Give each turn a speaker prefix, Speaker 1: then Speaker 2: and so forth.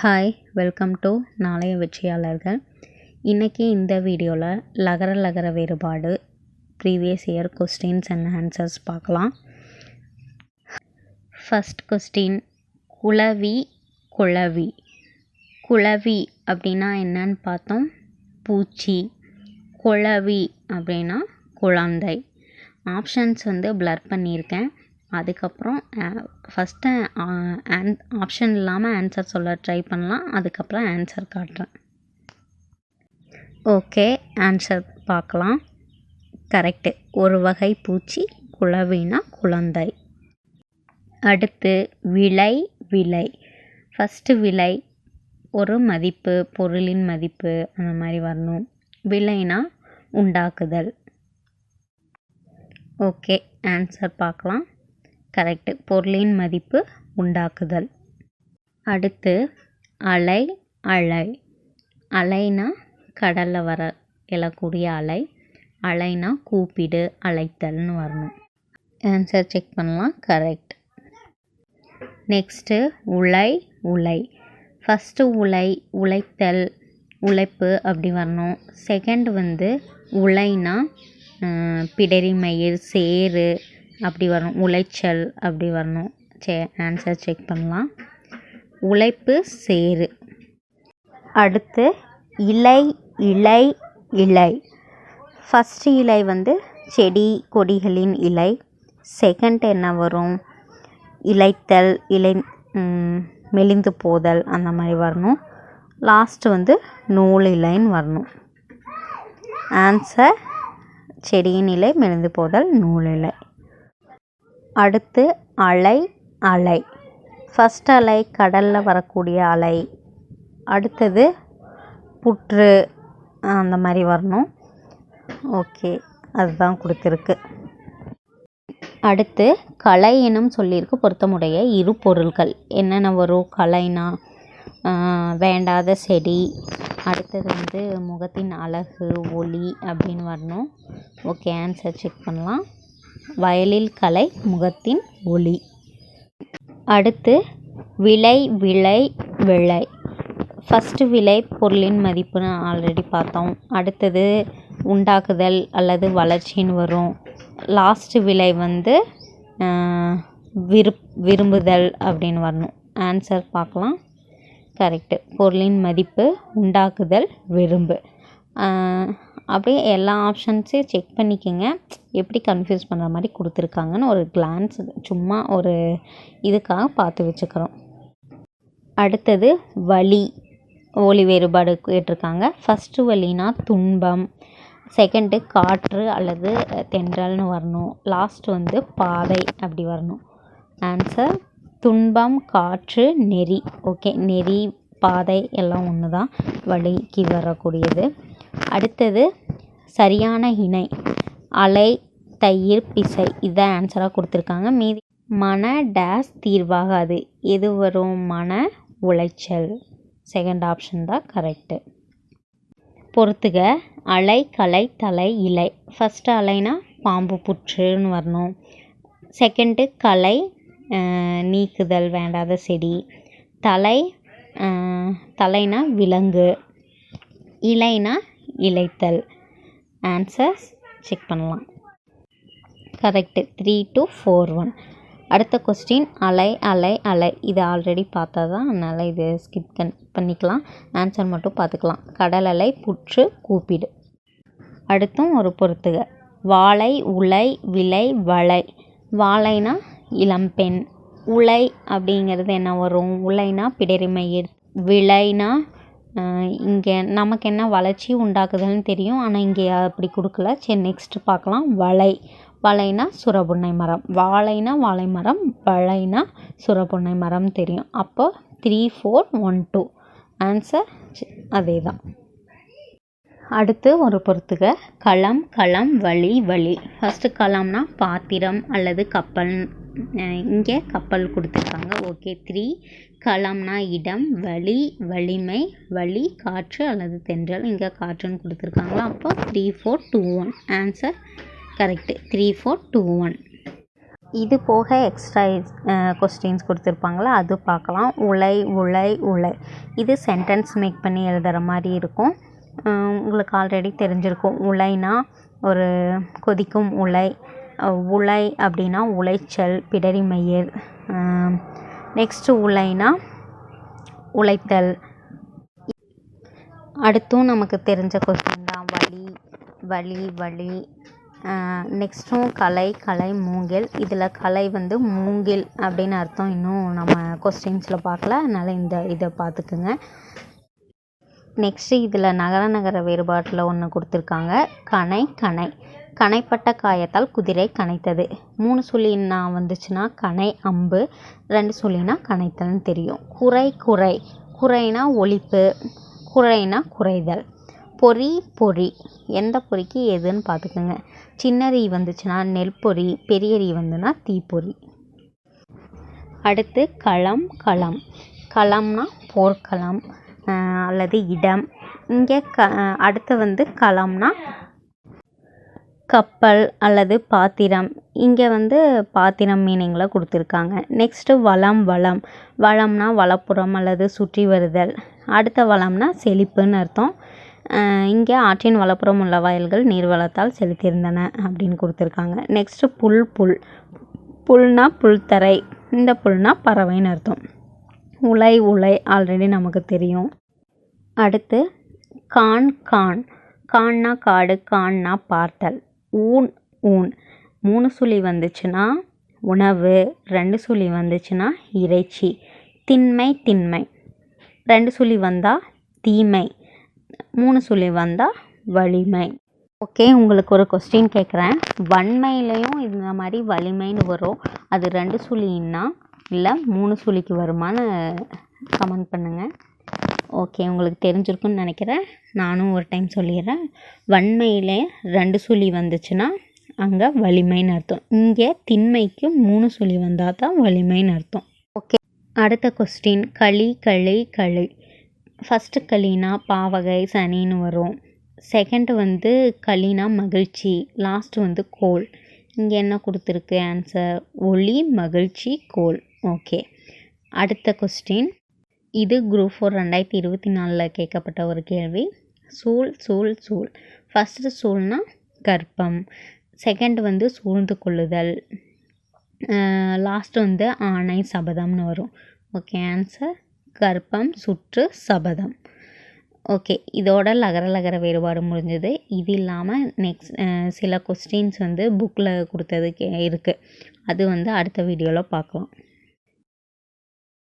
Speaker 1: Hi welcome to நாளைய வெற்றியாளர்கள். இன்றைக்கி இந்த வீடியோவில் லகர லகர வேறுபாடு previous year questions and answers பார்க்கலாம். ஃபஸ்ட் கொஸ்டின் குளவி குளவி குளவி அப்படின்னா என்னன்னு பார்த்தோம்? பூச்சி. குளவி அப்படின்னா குழந்தை. ஆப்ஷன்ஸ் வந்து ப்ளர் பண்ணியிருக்கேன். அதுக்கப்புறம் ஃபஸ்ட்டு ஆன் ஆப்ஷன் இல்லாமல் ஆன்சர் சொல்ல ட்ரை பண்ணலாம். அதுக்கப்புறம் ஆன்சர் காட்டுறேன். ஓகே ஆன்சர் பார்க்கலாம். கரெக்டு ஒரு வகை பூச்சி குளவினா குழந்தை. அடுத்து விலை விலை. ஃபஸ்ட்டு விலை ஒரு மதிப்பு பொருளின் மதிப்பு அந்த மாதிரி வரணும். விலைனா உண்டாக்குதல். ஓகே ஆன்சர் பார்க்கலாம். கரெக்டு பொருளின் மதிப்பு உண்டாக்குதல். அடுத்து அலை அலை அலைனா கடலில் வர எழக்கூடிய அலை. அலைனா கூப்பிடு அழைத்தல்னு வரணும். ஆன்சர் செக் பண்ணலாம். கரெக்ட் நெக்ஸ்ட்டு உலை உலை ஃபஸ்ட்டு உலை உழைத்தல் உழைப்பு அப்படி வரணும். செகண்ட் வந்து உலைனா பிடரி மயிர் சேறு அப்படி வரணும். உளைச்சல் அப்படி வரணும். சே ஆன்சர் செக் பண்ணலாம். உழைப்பு சேரு அடுத்து இலை இலை இலை. ஃபஸ்ட்டு இலை வந்து செடி கொடிகளின் இலை. செகண்ட் என்ன வரும்? இலைத்தல் இலை மெலிந்து போதல் அந்த மாதிரி வரணும். லாஸ்ட் வந்து நூல் இலைன்னு வரணும். ஆன்சர் செடியின் இலை மெலிந்து போதல் நூல் இலை. அடுத்து அலை அலை. ஃபஸ்ட் அலை கடலில் வரக்கூடிய அலை. அடுத்தது புற்று அந்த மாதிரி வரணும். ஓகே அதுதான் கொடுத்துருக்கு. அடுத்து கலை எனும் சொல்லியிருக்கு. பொருத்தமுடைய இரு பொருள்கள். என்னென்ன வரும்? கலைனா வேண்டாத செடி. அடுத்தது வந்து முகத்தின் அழகு ஒளி அப்படின்னு வரணும். ஓகே ஆன்சர் செக் பண்ணலாம். வயலில் கலை முகத்தின் ஒளி. அடுத்து விலை விலை விலை ஃபஸ்ட்டு விலை பொருளின் மதிப்புன்னு ஆல்ரெடி பார்த்தோம். அடுத்தது உண்டாக்குதல் அல்லது வளர்ச்சின்னு வரும். லாஸ்ட்டு விலை வந்து விருப் விரும்புதல் அப்படின்னு வரணும். ஆன்சர் பார்க்கலாம். கரெக்டு பொருளின் மதிப்பு உண்டாக்குதல் விரும்பு. அப்படியே எல்லா ஆப்ஷன்ஸையும் செக் பண்ணிக்கோங்க. எப்படி கன்ஃபியூஸ் பண்ணுற மாதிரி கொடுத்துருக்காங்கன்னு ஒரு கிளான்ஸ் சும்மா ஒரு இதுக்காக பார்த்து வச்சுக்கிறோம். அடுத்தது வலி ஒளி வேறுபாடு கேட்டிருக்காங்க. ஃபஸ்ட்டு வலினா துன்பம் செகண்டு காற்று அல்லது தென்றல்னு வரணும். லாஸ்ட் வந்து பாதை அப்படி வரணும். ஆன்சர் துன்பம் காற்று நெறி. ஓகே நெறி பாதை எல்லாம் ஒன்று தான் வலிக்கு வரக்கூடியது. அடுத்தது சரியான இணை. அலை தயிர் பிசை. இதான் ஆன்சராக கொடுத்துருக்காங்க. மீதி மன டேஸ் தீர்வாகாது. எது வரும்? மன உளைச்சல். செகண்ட் ஆப்ஷன் தான் கரெக்டு பொறுத்துக. அலை கலை தலை இலை. ஃபஸ்ட்டு அலைனா பாம்பு புற்றுன்னு வரணும். செகண்டு கலை நீக்குதல் வேண்டாத செடி. தலை தலைனா விலங்கு. இலைனா இலைத்தல் ஆன்சர்ஸ் செக் பண்ணலாம். Correct three two four one அடுத்த கொஸ்டின் அலை அலை அலை. இது ஆல்ரெடி பார்த்தா தான் அதனால் இது ஸ்கிப் கன் பண்ணிக்கலாம். ஆன்சர் மட்டும் பார்த்துக்கலாம். கடல் அலை புற்று கூப்பிடு. அடுத்தும் ஒரு பொறுத்துக. வாழை உலை விலை வளை வாழைனா இளம்பெண் உலை அப்படிங்கிறது என்ன வரும்? உலைனா பிடரிமை விளைனா இங்கே நமக்கு என்ன வளர்ச்சி உண்டாக்குதுன்னு தெரியும். ஆனால் இங்கே அப்படி கொடுக்கல. சரி நெக்ஸ்ட்டு பார்க்கலாம். வளை வளைனா சுரபுன்னை மரம். வாழைனா வாழை மரம். வளைனா சுரபுன்னை மரம் தெரியும். அப்போ three four one two answer அதே தான் அடுத்து ஒரு பொறுத்துக. களம் களம் வழி வழி ஃபஸ்ட்டு களம்னா பாத்திரம் அல்லது கப்பல் இங்கே கப்பல் கொடுத்துருக்காங்க. ஓகே த்ரீ களம்னா இடம் வழி வலிமை வழி காற்று அல்லது தென்றல். இங்கே காற்றுன்னு கொடுத்துருக்காங்களா அப்போ three four two one answer correct three four two one இது போக எக்ஸ்ட்ரா கொஸ்டின்ஸ் கொடுத்துருப்பாங்களா? அது பார்க்கலாம். உலை உலை உலை. இது சென்டென்ஸ் மேக் பண்ணி எழுதுகிற மாதிரி இருக்கும். உங்களுக்கு ஆல்ரெடி தெரிஞ்சிருக்கும். உலைனா ஒரு கொதிக்கும் உலை. உலை அப்படின்னா உளைச்சல் பிடரி மயிர். நெக்ஸ்ட்டு உலைனா உழைத்தல். அடுத்தும் நமக்கு தெரிஞ்ச கொஸ்டின் தான். வலி வலி வலி. நெக்ஸ்ட்டும் கலை கலை மூங்கில். இதில் கலை வந்து மூங்கில் அப்படின்னு அர்த்தம். இன்னும் நம்ம கொஸ்டின்ஸில் பார்க்கல. அதனால் இந்த இதை பார்த்துக்குங்க. நெக்ஸ்ட்டு இதில் நகர நகர வேறுபாட்டில் ஒன்று கொடுத்துருக்காங்க. கணை கணை கணைப்பட்ட காயத்தால் குதிரை கனைத்தது. மூணு சொல்லின்னா வந்துச்சுன்னா கணை அம்பு. ரெண்டு சொல்லினா கனைத்தல்னு தெரியும். குறை குறை. குறைனா ஒழிப்பு. குறைனா குறைதல். பொறி பொறி. எந்த பொறிக்கு எதுன்னு பார்த்துக்கோங்க. சின்ன ரீ வந்துச்சுன்னா நெல் பொறி பெரியரி வந்துன்னா தீப்பொறி. அடுத்து களம் களம். களம்னா போர்க்களம் அல்லது இடம். இங்கே க அடுத்து வந்து களம்னா கப்பல் அல்லது பாத்திரம். இங்கே வந்து பாத்திரம் மீனிங்கில் கொடுத்துருக்காங்க. நெக்ஸ்ட்டு வளம் வளம். வளம்னா வலப்புறம் அல்லது சுற்றி வருதல். அடுத்த வளம்னா செழிப்புன்னு அர்த்தம். இங்கே ஆற்றின் வலப்புறம் உள்ள வயல்கள் நீர்வளத்தால் செலுத்தியிருந்தன அப்படின்னு கொடுத்துருக்காங்க. நெக்ஸ்ட்டு புல் புல். புல்னா புல்தரை. இந்த புல்னா பறவைன்னு அர்த்தம். உலை உலை ஆல்ரெடி நமக்கு தெரியும். அடுத்து கான் கான். கான்னா காடு கான்னா பார்த்தல். ஊன் ஊன் மூணு சுழி வந்துச்சுன்னா உணவு ரெண்டு சுழி வந்துச்சுன்னா இறைச்சி. திண்மை திண்மை. ரெண்டு சுழி வந்தால் தீமை. மூணு சுழி வந்தால் வலிமை. ஓகே உங்களுக்கு ஒரு கொஸ்டின் கேட்குறேன் வன்மையிலையும் இந்த மாதிரி வலிமைன்னு வரும். அது ரெண்டு சுழின்னா இல்லை மூணு சுழிக்கு வருமான்னு கமெண்ட் பண்ணுங்கள் ஓகே உங்களுக்கு தெரிஞ்சிருக்குன்னு நினைக்கிறேன். நானும் ஒரு டைம் சொல்லிடுறேன். வன்மையில் ரெண்டு சுழி வந்துச்சுன்னா அங்கே வலிமைன்னு அர்த்தம். இங்கே திண்மைக்கு மூணு சுழி வந்தால் தான் வலிமைன்னு அர்த்தம். ஓகே அடுத்த கொஸ்டின் களி களி களி. ஃபஸ்ட்டு களினா பாவகை சனின்னு வரும். செகண்டு வந்து களினா மகிழ்ச்சி. லாஸ்ட் வந்து கோல். இங்கே என்ன கொடுத்துருக்கு? ஆன்சர் ஒளி மகிழ்ச்சி கோல். ஓகே அடுத்த கொஸ்டின் இது குரூப் ஃபோர் ரெண்டாயிரத்தி இருபத்தி நாலில் கேட்கப்பட்ட ஒரு கேள்வி. சூழ் சூழ் சூழ். ஃபஸ்ட்டு சூழ்னா கர்ப்பம். செகண்ட் வந்து சூழ்ந்து கொள்ளுதல். லாஸ்ட் வந்து ஆணை சபதம்னு வரும். ஓகே ஆன்சர் கர்ப்பம் சுற்று சபதம். ஓகே இதோட லகர லகர வேறுபாடு முடிஞ்சது. இது இல்லாமல் நெக்ஸ்ட் சில கொஸ்டின்ஸ் வந்து புக்கில் கொடுத்தது கே இருக்குது அது வந்து அடுத்த வீடியோவில் பார்க்கலாம்.